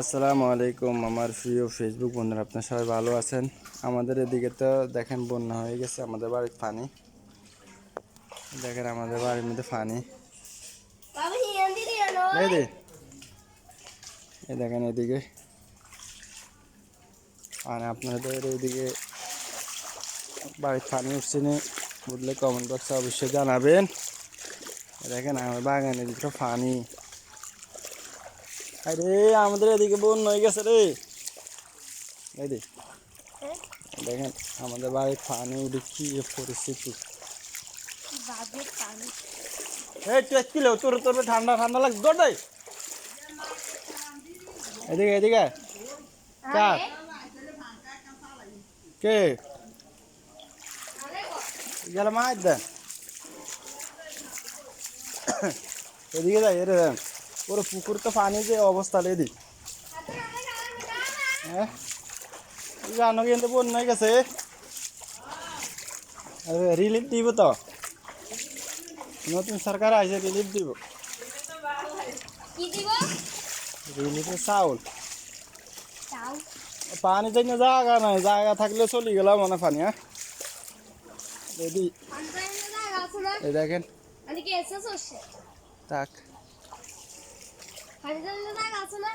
আসসালামু আলাইকুম আমার প্রিয় ফেসবুক বন্ধুরা আপনার সবাই ভালো আছেন? আমাদের এদিকে তো দেখেন বন্যা হয়ে গেছে আমাদের বাড়ির পানি। দেখেন আমাদের বাড়ির মধ্যে পানি। এই দেখেন এদিকে। আর আপনাদের এইদিকে বাড়ির পানি উঠছে নি বুঝলে কমেন্ট বক্সে অবশ্যই জানাবেন। দেখেন আমার বাগানের দিকে পানি। আরে, আমাদের এদিকে বন্যা হয়ে গেছে রে। এই দেখেন, আমাদের বাড়ির পানি উঠে কি পরিস্থিতি। এই, তুই কিলো তোর ঠান্ডা ঠান্ডা লাগছে, দৌড় এদিকে এদিকে। কে? গেল মাছ দেন এদিকে পুরো পুকুর তো পানি যে অবস্থা এদিক হ্যাঁ জানো কিন্তু বন্যা গেছে। রিলিফ দিব তো। নতুন সরকার আছে রিলিফ দিব। রিলিফের চাউল। পানি জন্য জায়গা নাই জায়গা থাকলে চলে গেলাম মানে পানি হ্যাঁ? এই দেখেন। আমি 还是这那哪个吃呢？